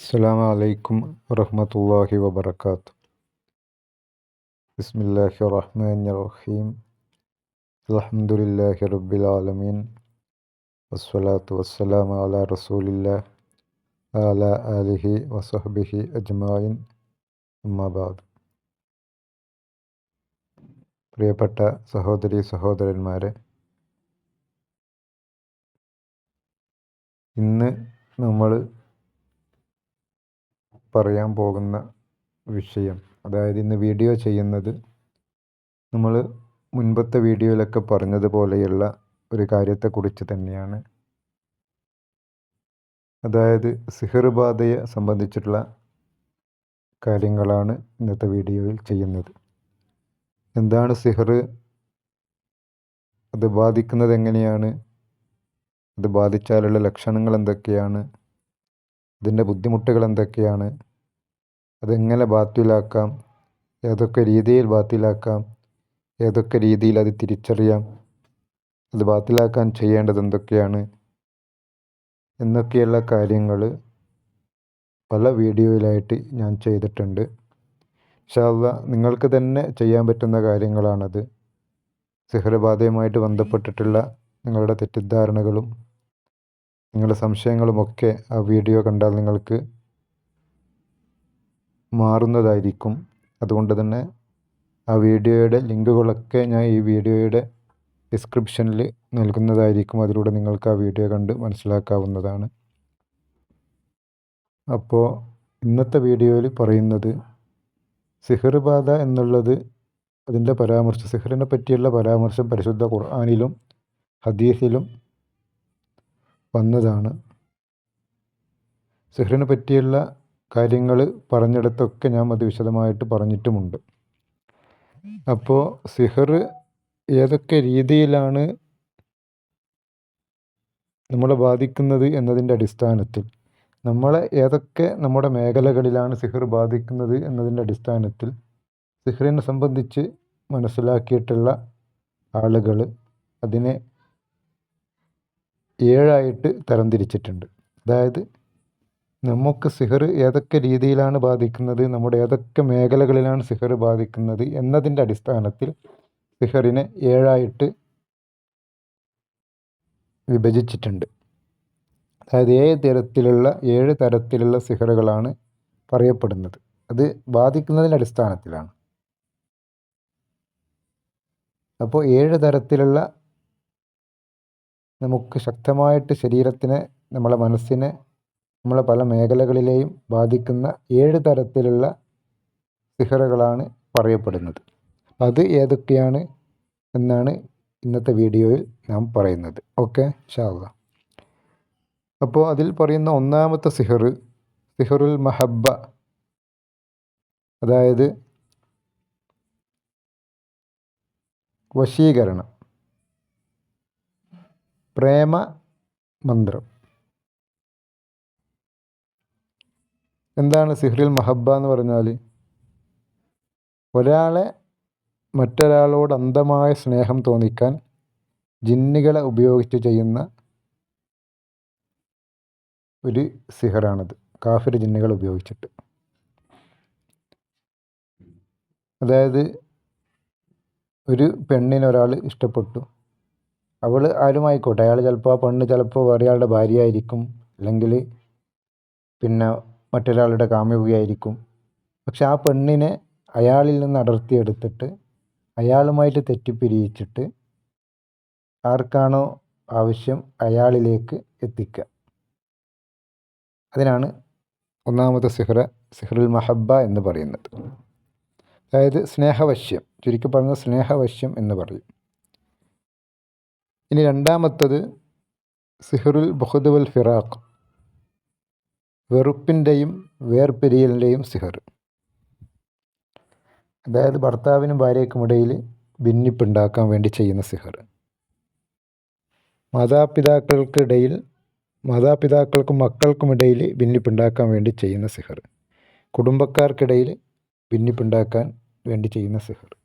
السلام عليكم ورحمة الله وبركاته بسم الله الرحمن الرحيم الحمد لله رب العالمين والصلاة والسلام على رسول الله وعلى آله وصحبه أجمعين أما بعد പ്രിയപ്പെട്ട സഹോദരി സഹോദരന്മാരെ ഇന്ന് നമ്മൾ പറയാൻ പോകുന്ന വിഷയം. അതായത് ഇന്ന് വീഡിയോ ചെയ്യുന്നത് നമ്മൾ മുൻപത്തെ വീഡിയോയിലൊക്കെ പറഞ്ഞതുപോലെയുള്ള ഒരു കാര്യത്തെക്കുറിച്ച് തന്നെയാണ്. അതായത് സിഹർബാധയെ സംബന്ധിച്ചിട്ടുള്ള കാര്യങ്ങളാണ് ഇന്നത്തെ വീഡിയോയിൽ ചെയ്യുന്നത്. എന്താണ് സിഹർ അത് ബാധിക്കുന്നത് എങ്ങനെയാണ്? അത് ബാധിച്ചാലുള്ള ലക്ഷണങ്ങൾ എന്തൊക്കെയാണ്? അതിന്റെ ബുദ്ധിമുട്ടുകൾ എന്തൊക്കെയാണ്? അതെങ്ങനെ ബാത്തിലാക്കാം? ഏതൊക്കെ രീതിയിൽ ബാത്തിലാക്കാം? ഏതൊക്കെ രീതിയിൽ അത് തിരിച്ചറിയാം? അത് ബാത്തിലാക്കാൻ ചെയ്യേണ്ടത് എന്തൊക്കെയാണ്? എന്നൊക്കെയുള്ള കാര്യങ്ങൾ പല വീഡിയോയിലായിട്ട് ഞാൻ ചെയ്തിട്ടുണ്ട്. ഇൻഷാല്ല നിങ്ങൾക്ക് തന്നെ ചെയ്യാൻ പറ്റുന്ന കാര്യങ്ങളാണത്. സിഹ്രബാധയുമായിട്ട് ബന്ധപ്പെട്ടിട്ടുള്ള നിങ്ങളുടെ തെറ്റിദ്ധാരണകളും നിങ്ങളുടെ സംശയങ്ങളുമൊക്കെ ആ വീഡിയോ കണ്ടാൽ നിങ്ങൾക്ക് മാറുന്നതായിരിക്കും. അതുകൊണ്ട് തന്നെ ആ വീഡിയോയുടെ ലിങ്കുകളൊക്കെ ഞാൻ ഈ വീഡിയോയുടെ ഡിസ്ക്രിപ്ഷനിൽ നൽകുന്നതായിരിക്കും. അതിലൂടെ നിങ്ങൾക്ക് ആ വീഡിയോ കണ്ട് മനസ്സിലാക്കാവുന്നതാണ്. അപ്പോൾ ഇന്നത്തെ വീഡിയോയിൽ പറയുന്നത് സിഹർ ബാധ എന്നുള്ളത് അതിന്റെ പരാമർശം സിഹറിനെ പറ്റിയുള്ള പരാമർശം പരിശുദ്ധ ഖുർആാനിലും ഹദീസിലും വന്നതാണ്. സിഹറിനെ പറ്റിയുള്ള കാര്യങ്ങൾ പറഞ്ഞിടത്തൊക്കെ ഞാൻ അത് വിശദമായിട്ട് പറഞ്ഞിട്ടുമുണ്ട്. അപ്പോൾ സിഹർ ഏതൊക്കെ രീതിയിലാണ് നമ്മളെ ബാധിക്കുന്നത് എന്നതിന്റെ അടിസ്ഥാനത്തിൽ നമ്മളെ ഏതൊക്കെ നമ്മുടെ മേഖലകളിലാണ് സിഹർ ബാധിക്കുന്നത് എന്നതിന്റെ അടിസ്ഥാനത്തിൽ സിഹറിനെ സംബന്ധിച്ച് മനസ്സിലാക്കിയിട്ടുള്ള ആളുകൾ അതിനെ ഏഴായിട്ട് തരംതിരിച്ചിട്ടുണ്ട്. അതായത് നമുക്ക് സിഹർ ഏതൊക്കെ രീതിയിലാണ് ബാധിക്കുന്നത് നമ്മുടെ ഏതൊക്കെ മേഖലകളിലാണ് സിഹർ ബാധിക്കുന്നത് എന്നതിന്റെ അടിസ്ഥാനത്തിൽ സിഹറിനെ ഏഴായിട്ട് വിഭജിച്ചിട്ടുണ്ട്. അതായത് ഏഴ് തരത്തിലുള്ള ഏഴ് തരത്തിലുള്ള സിഹറുകളാണ് പറയപ്പെടുന്നത്. അത് ബാധിക്കുന്നതിന്റെ അടിസ്ഥാനത്തിലാണ്. അപ്പോൾ ഏഴ് തരത്തിലുള്ള നമുക്ക് ശക്തമായിട്ട് ശരീരത്തിനെ നമ്മളെ മനസ്സിനെ നമ്മളെ പല മേഖലകളിലെയും ബാധിക്കുന്ന ഏഴ് തരത്തിലുള്ള സിഹറുകളാണ് പറയപ്പെടുന്നത്. അത് ഏതൊക്കെയാണ് എന്നാണ് ഇന്നത്തെ വീഡിയോയിൽ നാം പറയുന്നത്. ഓക്കെ? ഷാവുക അപ്പോൾ അതിൽ പറയുന്ന ഒന്നാമത്തെ സിഹർ സിഹറുൽ മഹബ്ബ. അതായത് വശീകരണം. പ്രേമ മന്ത്രം. എന്താണ് സിഹ്റിൽ മഹബ്ബ എന്ന് പറഞ്ഞാൽ? ഒരാളെ മറ്റൊരാളോട് അന്ധമായ സ്നേഹം തോന്നിക്കാൻ ജിന്നുകളെ ഉപയോഗിച്ച് ചെയ്യുന്ന ഒരു സിഹറാണത്. കാഫിർ ജിന്നുകൾ ഉപയോഗിച്ചിട്ട്. അതായത് ഒരു പെണ്ണിനെ ഒരാൾ ഇഷ്ടപ്പെട്ടു. അവൾ ആരുമായിക്കോട്ടെ? അയാൾ ചിലപ്പോൾ ആ പെണ്ണ് ചിലപ്പോൾ വേറെ ആളുടെ ഭാര്യ ആയിരിക്കും അല്ലെങ്കിൽ പിന്നെ മറ്റൊരാളുടെ കാമുകയായിരിക്കും. പക്ഷെ ആ പെണ്ണിനെ അയാളിൽ നിന്ന് അടർത്തിയെടുത്തിട്ട് അയാളുമായിട്ട് തെറ്റിപ്പിരിയിച്ചിട്ട് ആർക്കാണോ ആവശ്യം അയാളിലേക്ക് എത്തിക്കുക. അതിനാണ് ഒന്നാമത്തെ സിഹ്റ സിഹ്റുൽ മഹബ്ബ എന്ന് പറയുന്നത്. അതായത് സ്നേഹവശ്യം ചുരുക്കി പറഞ്ഞ സ്നേഹവശ്യം എന്ന് പറയും. ഇനി രണ്ടാമത്തത് സിഹറുൽ ബഹുദ് വൽ ഫിറാഖ്. വെറുപ്പിന്റെയും വേർപിരിയലിന്റെയും സിഹർ. അതായത് ഭർത്താവിനും ഭാര്യയ്ക്കുമിടയിൽ ഭിന്നിപ്പുണ്ടാക്കാൻ വേണ്ടി ചെയ്യുന്ന സിഹർ. മാതാപിതാക്കൾക്കിടയിൽ മാതാപിതാക്കൾക്കും മക്കൾക്കുമിടയിൽ ഭിന്നിപ്പുണ്ടാക്കാൻ വേണ്ടി ചെയ്യുന്ന സിഹർ. കുടുംബക്കാർക്കിടയിൽ ഭിന്നിപ്പുണ്ടാക്കാൻ വേണ്ടി ചെയ്യുന്ന സിഹർ.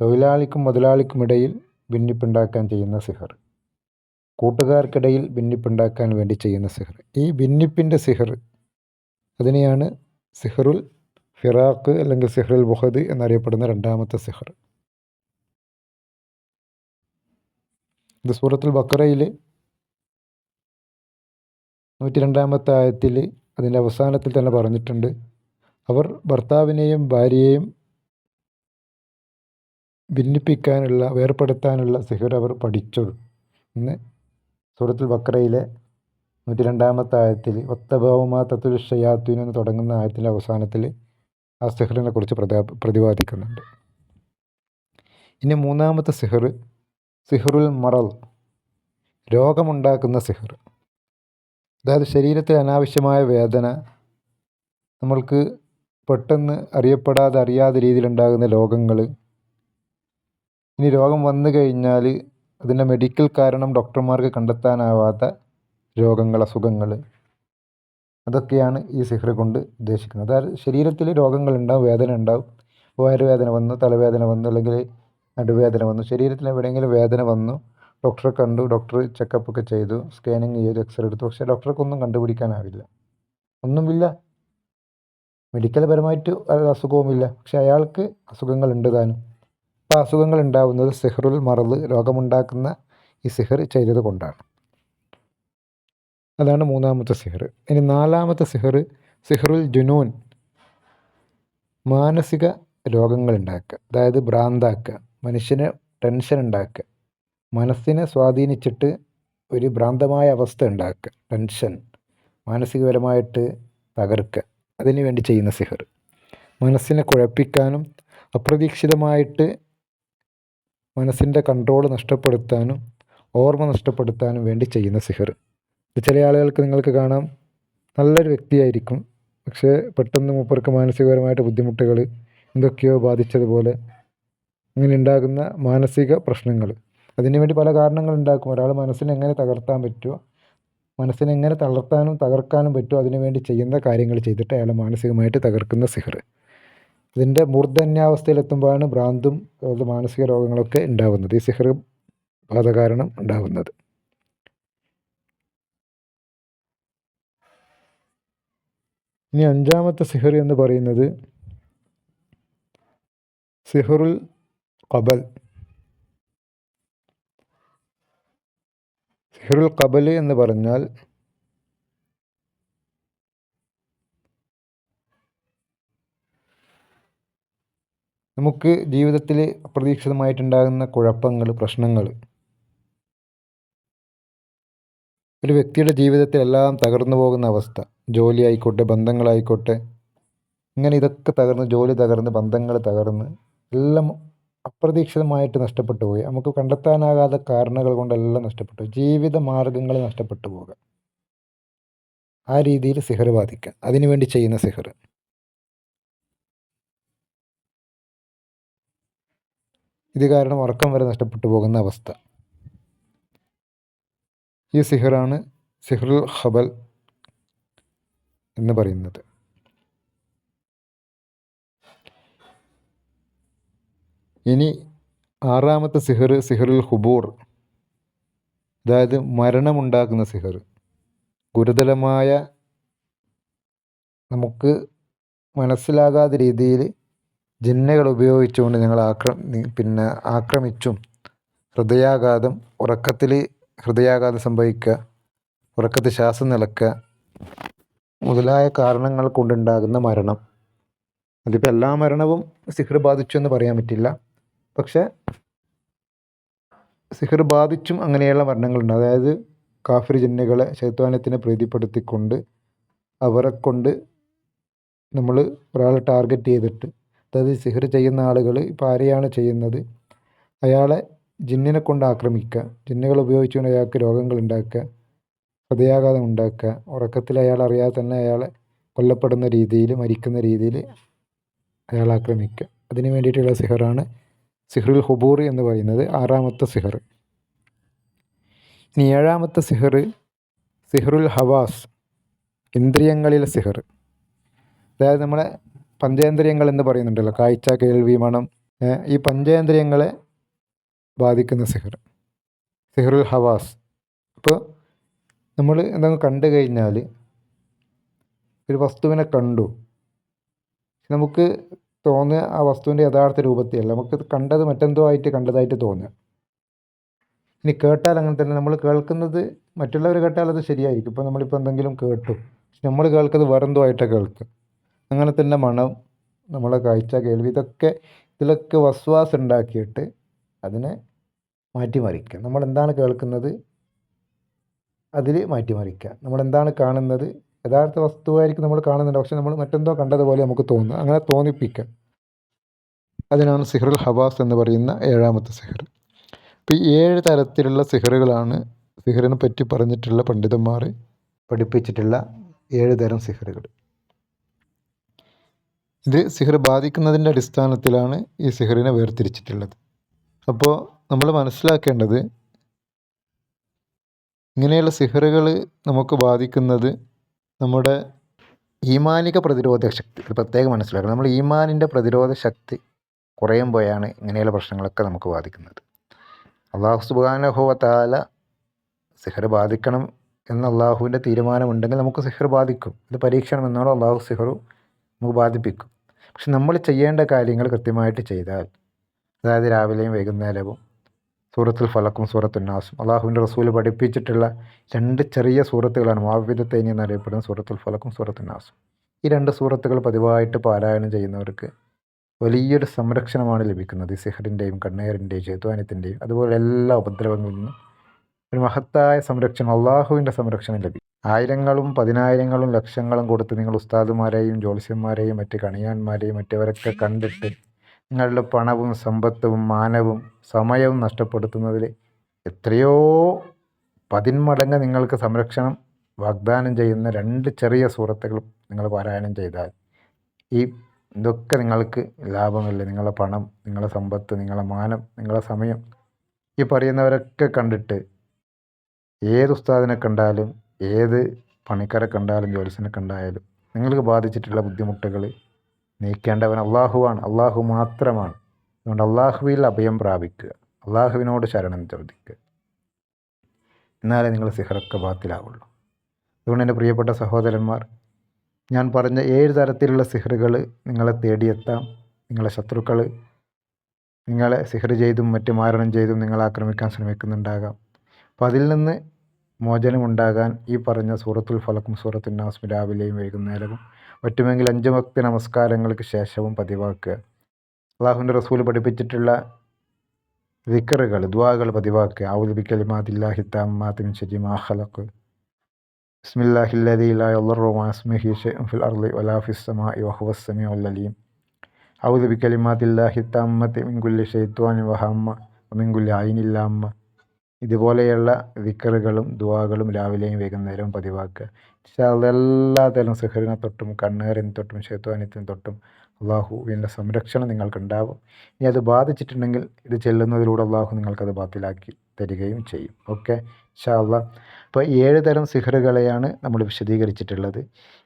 തൊഴിലാളിക്കും മുതലാളിക്കുമിടയിൽ ഭിന്നിപ്പുണ്ടാക്കാൻ ചെയ്യുന്ന സിഹർ. കൂട്ടുകാർക്കിടയിൽ ഭിന്നിപ്പുണ്ടാക്കാൻ വേണ്ടി ചെയ്യുന്ന സിഹർ. ഈ ഭിന്നിപ്പിന്റെ സിഹർ അതിനെയാണ് സിഹറുൽ ഫിറാഖ് അല്ലെങ്കിൽ സിഹറുൽ ബുഹദ് എന്നറിയപ്പെടുന്ന രണ്ടാമത്തെ സിഹർ. ഇത് സൂറത്തുൽ ബക്കറയിൽ നൂറ്റി രണ്ടാമത്തെ ആയത്തിൽ അതിന്റെ അവസാനത്തിൽ തന്നെ പറഞ്ഞിട്ടുണ്ട്. അവർ ഭർത്താവിനെയും ഭാര്യയെയും ഭിന്നിപ്പിക്കാനുള്ള വേർപ്പെടുത്താനുള്ള സിഹർ അവർ പഠിച്ചു എന്ന് സൂറത്തുൽ ബക്രയിലെ നൂറ്റി രണ്ടാമത്തെ ആയത്തിൽ ഒത്തബാവുമാ തത്തുൽ ഷയാത്തുൻ എന്ന് തുടങ്ങുന്ന ആയത്തിന്റെ അവസാനത്തിൽ ആ സിഹറിനെ കുറിച്ച് പ്രതാ പ്രതിപാദിക്കുന്നുണ്ട്. ഇനി മൂന്നാമത്തെ സിഹർ സിഹറുൽ മറൽ രോഗമുണ്ടാക്കുന്ന സിഹർ. അതായത് ശരീരത്തിൽ അനാവശ്യമായ വേദന നമ്മൾക്ക് പെട്ടെന്ന് അറിയപ്പെടാതെ അറിയാത്ത രീതിയിലുണ്ടാകുന്ന രോഗങ്ങൾ. ഇനി രോഗം വന്നു കഴിഞ്ഞാൽ അതിന്റെ മെഡിക്കൽ കാരണം ഡോക്ടർമാർക്ക് കണ്ടെത്താനാവാത്ത രോഗങ്ങൾ അസുഖങ്ങൾ അതൊക്കെയാണ് ഈ സിഹർ കൊണ്ട് ഉദ്ദേശിക്കുന്നത്. അതായത് ശരീരത്തിൽ രോഗങ്ങളുണ്ടാവും വേദന ഉണ്ടാവും. വയറുവേദന വന്നു തലവേദന വന്നു അല്ലെങ്കിൽ നടുവേദന വന്നു. ശരീരത്തിൽ എവിടെയെങ്കിലും വേദന വന്നു ഡോക്ടറെ കണ്ടു ഡോക്ടർ ചെക്കപ്പ് ഒക്കെ ചെയ്തു സ്കാനിങ് ചെയ്തു എക്സ്റേ എടുത്തു. പക്ഷേ ഡോക്ടർക്കൊന്നും കണ്ടുപിടിക്കാനാവില്ല. ഒന്നുമില്ല. മെഡിക്കൽ പരമായിട്ട് അസുഖവുമില്ല. പക്ഷെ അയാൾക്ക് അസുഖങ്ങൾ ഉണ്ട് താനും. അസുഖങ്ങൾ ഉണ്ടാവുന്നത് സിഹറുൽ മറവ് രോഗമുണ്ടാക്കുന്ന ഈ സിഹർ ചെയ്തത് കൊണ്ടാണ്. അതാണ് മൂന്നാമത്തെ സിഹർ. ഇനി നാലാമത്തെ സിഹർ സിഹറുൽ ജുനൂൻ. മാനസിക രോഗങ്ങൾ ഉണ്ടാക്കുക. അതായത് ഭ്രാന്താക്കുക. മനുഷ്യന് ടെൻഷൻ ഉണ്ടാക്കുക. മനസ്സിനെ സ്വാധീനിച്ചിട്ട് ഒരു ഭ്രാന്തമായ അവസ്ഥ ഉണ്ടാക്കുക. ടെൻഷൻ മാനസികപരമായിട്ട് തകർക്കുക. അതിനു വേണ്ടി ചെയ്യുന്ന സിഹർ. മനസ്സിനെ കുഴപ്പിക്കാനും അപ്രതീക്ഷിതമായിട്ട് മനസ്സിന്റെ കൺട്രോൾ നഷ്ടപ്പെടുത്താനും ഓർമ്മ നഷ്ടപ്പെടുത്താനും വേണ്ടി ചെയ്യുന്ന സിഹർ. ഇത് ചില ആളുകൾക്ക് നിങ്ങൾക്ക് കാണാം. നല്ലൊരു വ്യക്തിയായിരിക്കും. പക്ഷേ പെട്ടെന്ന് മൂപ്പർക്ക് മാനസികപരമായിട്ട് ബുദ്ധിമുട്ടുകൾ എന്തൊക്കെയോ ബാധിച്ചതുപോലെ അങ്ങനെ ഉണ്ടാകുന്ന മാനസിക പ്രശ്നങ്ങൾ. അതിനു വേണ്ടി പല കാരണങ്ങൾ ഉണ്ടാക്കും. ഒരാൾ മനസ്സിനെ എങ്ങനെ തകർത്താൻ പറ്റുമോ മനസ്സിനെ എങ്ങനെ തളർത്താനും തകർക്കാനും പറ്റുമോ അതിനുവേണ്ടി ചെയ്യുന്ന കാര്യങ്ങൾ ചെയ്തിട്ട് അയാളെ മാനസികമായിട്ട് തകർക്കുന്ന സിഹർ. ഇതിന്റെ മൂർധന്യാവസ്ഥയിലെത്തുമ്പോഴാണ് ഭ്രാന്തും അതുപോലെ മാനസിക രോഗങ്ങളൊക്കെ ഉണ്ടാവുന്നത്. ഈ സിഹർ ബാധ കാരണം ഉണ്ടാവുന്നത്. ഇനി അഞ്ചാമത്തെ സിഹർ എന്ന് പറയുന്നത് സിഹറുൽ കബൽ സിഹറുൽ കബൽ എന്ന് പറഞ്ഞാൽ നമുക്ക് ജീവിതത്തിൽ അപ്രതീക്ഷിതമായിട്ടുണ്ടാകുന്ന കുഴപ്പങ്ങൾ പ്രശ്നങ്ങൾ. ഒരു വ്യക്തിയുടെ ജീവിതത്തിൽ എല്ലാം തകർന്നു പോകുന്ന അവസ്ഥ. ജോലി ആയിക്കോട്ടെ ബന്ധങ്ങളായിക്കോട്ടെ. ഇങ്ങനെ ഇതൊക്കെ തകർന്ന് ജോലി തകർന്ന് ബന്ധങ്ങൾ തകർന്ന് എല്ലാം അപ്രതീക്ഷിതമായിട്ട് നഷ്ടപ്പെട്ടു പോയി. നമുക്ക് കണ്ടെത്താനാകാത്ത കാരണങ്ങൾ കൊണ്ടെല്ലാം നഷ്ടപ്പെട്ടു. ജീവിത മാർഗങ്ങൾ നഷ്ടപ്പെട്ടു പോകുക ആ രീതിയിൽ സിഹർ ബാധിക്കുക അതിനുവേണ്ടി ചെയ്യുന്ന സിഹർ. ഇത് കാരണം ഉറക്കം വരെ നഷ്ടപ്പെട്ടു പോകുന്ന അവസ്ഥ. ഈ സിഹറാണ് സിഹ്റുൽ ഹബൽ എന്ന് പറയുന്നത്. ഇനി ആറാമത്തെ സിഹർ സിഹറുൽ ഹുബൂർ അതായത് മരണമുണ്ടാക്കുന്ന സിഹർ. ഗുരുതരമായ നമുക്ക് മനസ്സിലാകാത്ത രീതിയിൽ ജിന്നുകൾ ഉപയോഗിച്ചുകൊണ്ട് ഞങ്ങൾ ആക്ര പിന്നെ ആക്രമിച്ചും ഹൃദയാഘാതം ഉറക്കത്തിൽ ഹൃദയാഘാതം സംഭവിക്കുക ഉറക്കത്തിൽ ശ്വാസം നിലക്കുക മുതലായ കാരണങ്ങൾ കൊണ്ടുണ്ടാകുന്ന മരണം. അതിപ്പോൾ എല്ലാ മരണവും സിഹർ ബാധിച്ചു എന്ന് പറയാൻ പറ്റില്ല. പക്ഷേ സിഹർ ബാധിച്ചും അങ്ങനെയുള്ള മരണങ്ങളുണ്ട്. അതായത് കാഫിർ ജിന്നുകളെ ശൈത്വാനത്തിനെ പ്രീതിപ്പെടുത്തിക്കൊണ്ട് അവരെ കൊണ്ട് നമ്മൾ ഒരാളെ ടാർഗറ്റ് ചെയ്തിട്ട് അതായത് സിഹർ ചെയ്യുന്ന ആളുകൾ ഇപ്പോൾ ആരെയാണ് ചെയ്യുന്നത്? അയാളെ ജിന്നിനെ കൊണ്ട് ആക്രമിക്കുക ജിന്നുകൾ ഉപയോഗിച്ചുകൊണ്ട് അയാൾക്ക് രോഗങ്ങൾ ഉണ്ടാക്കുക ഹൃദയാഘാതം ഉണ്ടാക്കുക ഉറക്കത്തിൽ അയാൾ അറിയാതെ തന്നെ അയാളെ കൊല്ലപ്പെടുന്ന രീതിയിൽ മരിക്കുന്ന രീതിയിൽ അയാൾ ആക്രമിക്കുക അതിന് വേണ്ടിയിട്ടുള്ള സിഹറാണ് സിഹറുൽ ഹുബൂർ എന്ന് പറയുന്നത് ആറാമത്തെ സിഹർ. ഇനി ഏഴാമത്തെ സിഹർ സിഹറുൽ ഹവാസ് ഇന്ദ്രിയങ്ങളിലെ സിഹർ. അതായത് നമ്മളെ പഞ്ചേന്ദ്രിയങ്ങൾ എന്ന് പറയുന്നുണ്ടല്ലോ. കാഴ്ച കേൾവി മണം. ഈ പഞ്ചേന്ദ്രിയങ്ങളെ ബാധിക്കുന്ന സിഹർ. സിഹറുൽ ഹവാസ്. അപ്പോൾ നമ്മൾ എന്തെങ്കിലും കണ്ടു കഴിഞ്ഞാൽ ഒരു വസ്തുവിനെ കണ്ടു. നമുക്ക് തോന്നുക ആ വസ്തുവിന്റെ യഥാർത്ഥ രൂപത്തിലല്ല നമുക്ക് കണ്ടത് മറ്റെന്തോ ആയിട്ട് കണ്ടതായിട്ട് തോന്നുക. ഇനി കേട്ടാൽ അങ്ങനെ തന്നെ. നമ്മൾ കേൾക്കുന്നത് മറ്റുള്ളവർ കേട്ടാൽ അത് ശരിയായിരിക്കും. ഇപ്പോൾ നമ്മളിപ്പോൾ എന്തെങ്കിലും കേട്ടു. നമ്മൾ കേൾക്കുന്നത് വേറെന്തോ ആയിട്ടാണ് കേൾക്കുക. അങ്ങനെ തന്നെ മണം നമ്മളെ കാഴ്ച കേൾവി ഇതൊക്കെ ഇതിലൊക്കെ വസ്വാസ് ഉണ്ടാക്കിയിട്ട് അതിനെ മാറ്റിമറിക്കുക. നമ്മളെന്താണ് കേൾക്കുന്നത്? അതിൽ മാറ്റിമറിക്കുക. നമ്മളെന്താണ് കാണുന്നത്? യഥാർത്ഥ വസ്തുവായിരിക്കും നമ്മൾ കാണുന്നുണ്ട്. പക്ഷെ നമ്മൾ മറ്റെന്തോ കണ്ടതുപോലെ നമുക്ക് തോന്നുന്നു. അങ്ങനെ തോന്നിപ്പിക്കുക അതിനാണ് സിഹറുൽ ഹവാസ് എന്ന് പറയുന്ന ഏഴാമത്തെ സിഹർ അപ്പോൾ ഈ ഏഴ് തരത്തിലുള്ള സിഹറുകളാണ് സിഹറിനെ പറ്റി പറഞ്ഞിട്ടുള്ള പണ്ഡിതന്മാർ പഠിപ്പിച്ചിട്ടുള്ള ഏഴ് തരം സിഹറുകൾ. ഇത് സിഹർ ബാധിക്കുന്നതിന്റെ അടിസ്ഥാനത്തിലാണ് ഈ സിഹറിനെ വേർതിരിച്ചിട്ടുള്ളത്. അപ്പോൾ നമ്മൾ മനസ്സിലാക്കേണ്ടത് ഇങ്ങനെയുള്ള സിഹറുകൾ നമുക്ക് ബാധിക്കുന്നത് നമ്മുടെ ഈമാനിക പ്രതിരോധ ശക്തി പ്രത്യേകം മനസ്സിലാക്കണം. നമ്മൾ ഈമാനിന്റെ പ്രതിരോധ ശക്തി കുറയുമ്പോഴാണ് ഇങ്ങനെയുള്ള പ്രശ്നങ്ങളൊക്കെ നമുക്ക് ബാധിക്കുന്നത്. അള്ളാഹു സുബാനഹോവത്താല സിഹർ ബാധിക്കണം എന്ന അള്ളാഹുവിന്റെ തീരുമാനമുണ്ടെങ്കിൽ നമുക്ക് സിഹർ ബാധിക്കും. ഇത് പരീക്ഷണം എന്നാണ് അള്ളാഹു സിഹറു നമുക്ക് ബാധിപ്പിക്കും. പക്ഷെ നമ്മൾ ചെയ്യേണ്ട കാര്യങ്ങൾ കൃത്യമായിട്ട് ചെയ്താൽ അതായത് രാവിലെയും വൈകുന്നേരവും സൂറത്തുൽ ഫലക്കും സൂറത്തുന്നാസും അള്ളാഹുവിന്റെ റസൂൽ പഠിപ്പിച്ചിട്ടുള്ള രണ്ട് ചെറിയ സൂറത്തുകളാണ് മാവിധത്തേനി എന്നറിയപ്പെടുന്ന സൂറത്തുൽ ഫലക്കും സൂറത്തുന്നാസും ഈ രണ്ട് സൂറത്തുകൾ പതിവായിട്ട് പാരായണം ചെയ്യുന്നവർക്ക് വലിയൊരു സംരക്ഷണമാണ് ലഭിക്കുന്നത്. സിഹറിന്റെയും കണ്ണേറിന്റെയും ചേത്വാനത്തിന്റെയും അതുപോലെ എല്ലാ ഉപദ്രവങ്ങളിൽ നിന്നും ഒരു മഹത്തായ സംരക്ഷണം അള്ളാഹുവിന്റെ സംരക്ഷണം ലഭിക്കും. ആയിരങ്ങളും പതിനായിരങ്ങളും ലക്ഷങ്ങളും കൊടുത്ത് നിങ്ങൾ ഉസ്താദുമാരെയും ജ്യോത്സ്യന്മാരെയും മറ്റ് കണിയാന്മാരെയും മറ്റവരൊക്കെ കണ്ടിട്ട് നിങ്ങളുടെ പണവും സമ്പത്തും മാനവും സമയവും നഷ്ടപ്പെടുത്തുന്നതിൽ എത്രയോ പതിന്മടങ്ങ് നിങ്ങൾക്ക് സംരക്ഷണം വാഗ്ദാനം ചെയ്യുന്ന രണ്ട് ചെറിയ സുഹൃത്തുക്കൾ നിങ്ങൾ പാരായണം ചെയ്താൽ ഈ ഇതൊക്കെ നിങ്ങൾക്ക് ലാഭമില്ല? നിങ്ങളെ പണം നിങ്ങളുടെ സമ്പത്ത് നിങ്ങളെ മാനം നിങ്ങളെ സമയം ഈ പറയുന്നവരൊക്കെ കണ്ടിട്ട് ഏത് ഉസ്താദിനെ കണ്ടാലും ഏത് പണിക്കാരെ കണ്ടാലും ജോലിസിനെ കണ്ടായാലും നിങ്ങൾക്ക് ബാധിച്ചിട്ടുള്ള ബുദ്ധിമുട്ടുകൾ നീക്കേണ്ടവൻ അള്ളാഹുവാണ്. അള്ളാഹു മാത്രമാണ്. അതുകൊണ്ട് അള്ളാഹുവിൽ അഭയം പ്രാപിക്കുക. അള്ളാഹുവിനോട് ശരണം ചോദിക്കുക. എന്നാലേ നിങ്ങൾ സിഹറൊക്കെ ബാത്തിലാവുള്ളൂ. അതുകൊണ്ട് എന്റെ പ്രിയപ്പെട്ട സഹോദരന്മാർ ഞാൻ പറഞ്ഞ ഏഴ് തരത്തിലുള്ള സിഹറുകൾ നിങ്ങളെ തേടിയെത്താം. നിങ്ങളെ ശത്രുക്കൾ നിങ്ങളെ സിഹർ ചെയ്തും മറ്റ് മാരണം ചെയ്തും നിങ്ങളെ ആക്രമിക്കാൻ ശ്രമിക്കുന്നുണ്ടാകാം. അപ്പോൾ അതിൽ നിന്ന് മോചനമുണ്ടാകാൻ ഈ പറഞ്ഞ സൂറത്തുൽ ഫലക്കും സൂറത്തുൽ നാസും രാവിലെയും വൈകുന്നേരവും പറ്റുമെങ്കിൽ അഞ്ച് ഭക്തി നമസ്കാരങ്ങൾക്ക് ശേഷവും പതിവാക്കുക. അള്ളാഹുവിന്റെ റസൂൽ പഠിപ്പിച്ചിട്ടുള്ള വിക്കറുകൾ ദ്വാകൾ പതിവാക്കുക. ഔദ്ബിക്കലിമാതില്ലാഹി താമാത്തിൻ ശരി മാഹലക്ക് ബിസ്മില്ലാഹില്ലാദിലാസ്മിഹിഅർലിസമഅലീം ഔദ്ബിക്കലിമാതില്ലാഹി താമത്തി മിങ്കുല്ലി ഷെയ്ത്വാൻ വഹാമ്മ മിങ്കുല്ലി ആയിനില്ലാമ്മ ഇതുപോലെയുള്ള വിക്കറുകളും ദുവാകളും രാവിലെയും വൈകുന്നേരവും പതിവാക്കുക. എല്ലാ തരം സഹരിനെ തൊട്ടും കണ്ണേറിന് തൊട്ടും ശേത്വാനിത്തിന് തൊട്ടും അള്ളാഹുവിന്റെ സംരക്ഷണം നിങ്ങൾക്കുണ്ടാവും. ഇനി അത് ബാധിച്ചിട്ടുണ്ടെങ്കിൽ ഇത് ചെല്ലുന്നതിലൂടെ അള്ളാഹു നിങ്ങൾക്കത് ബാത്തിലാക്കി തരികയും ചെയ്യും. ഓക്കെ? ഷാള്ള അപ്പോൾ ഏഴ് തരം സിഹറുകളെയാണ് നമ്മൾ വിശദീകരിച്ചിട്ടുള്ളത്.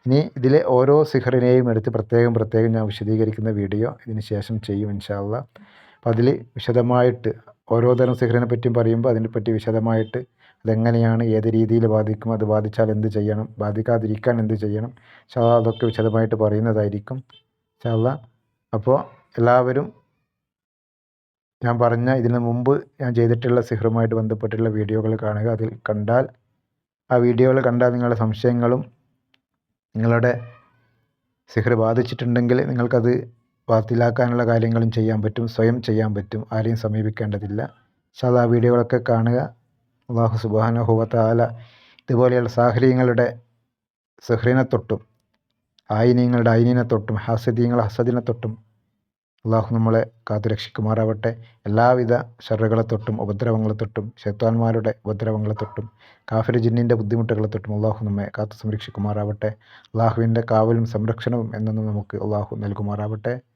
ഇനി ഇതിലെ ഓരോ സിഹറിനെയും എടുത്ത് പ്രത്യേകം പ്രത്യേകം ഞാൻ വിശദീകരിക്കുന്ന വീഡിയോ ഇതിന് ശേഷം ചെയ്യും ഇൻഷാ അള്ളാഹ് അപ്പോൾ അതിൽ വിശദമായിട്ട് ഓരോ തരം സിഹറിനെ പറ്റിയും പറയുമ്പോൾ അതിനെപ്പറ്റി വിശദമായിട്ട് അതെങ്ങനെയാണ് ഏത് രീതിയിൽ ബാധിക്കും അത് ബാധിച്ചാൽ എന്ത് ചെയ്യണം ബാധിക്കാതിരിക്കാൻ എന്ത് ചെയ്യണം ശാ അതൊക്കെ വിശദമായിട്ട് പറയുന്നതായിരിക്കും. ശാ അപ്പോൾ എല്ലാവരും ഞാൻ പറഞ്ഞ ഇതിന് മുമ്പ് ഞാൻ ചെയ്തിട്ടുള്ള സിഹറുമായിട്ട് ബന്ധപ്പെട്ടുള്ള വീഡിയോകൾ കാണുക. അതിൽ കണ്ടാൽ ആ വീഡിയോകൾ കണ്ടാൽ നിങ്ങളുടെ സംശയങ്ങളും നിങ്ങളുടെ സിഹർ ബാധിച്ചിട്ടുണ്ടെങ്കിൽ നിങ്ങൾക്കത് ബാത്തിലാക്കാനുള്ള കാര്യങ്ങളും ചെയ്യാൻ പറ്റും സ്വയം ചെയ്യാൻ പറ്റും ആരെയും സമീപിക്കേണ്ടതില്ല. സാധാ വീഡിയോകളൊക്കെ കാണുക. അള്ളാഹു സുബാനഹുവത്താല ഇതുപോലെയുള്ള സാഹചര്യങ്ങളുടെ സഹ്റിനെ തൊട്ടും ആയിനീങ്ങളുടെ ആയിനീനെ തൊട്ടും ഹസദീങ്ങൾ ഹസദിനെ തൊട്ടും അള്ളാഹു നമ്മളെ കാത്തുരക്ഷിക്കുമാറാവട്ടെ. എല്ലാവിധ ഷറുകളെ തൊട്ടും ഉപദ്രവങ്ങളെ തൊട്ടും ശത്വാന്മാരുടെ ഉപദ്രവങ്ങളെ തൊട്ടും കാഫിർ ജിന്നിന്റെ ബുദ്ധിമുട്ടുകളെ തൊട്ടും അള്ളാഹു നമ്മെ കാത്തു സംരക്ഷിക്കുമാറാവട്ടെ അള്ളാഹുവിന്റെ കാവലും സംരക്ഷണവും എന്നൊന്നും നമുക്ക് അള്ളാഹു നൽകുമാറാവട്ടെ.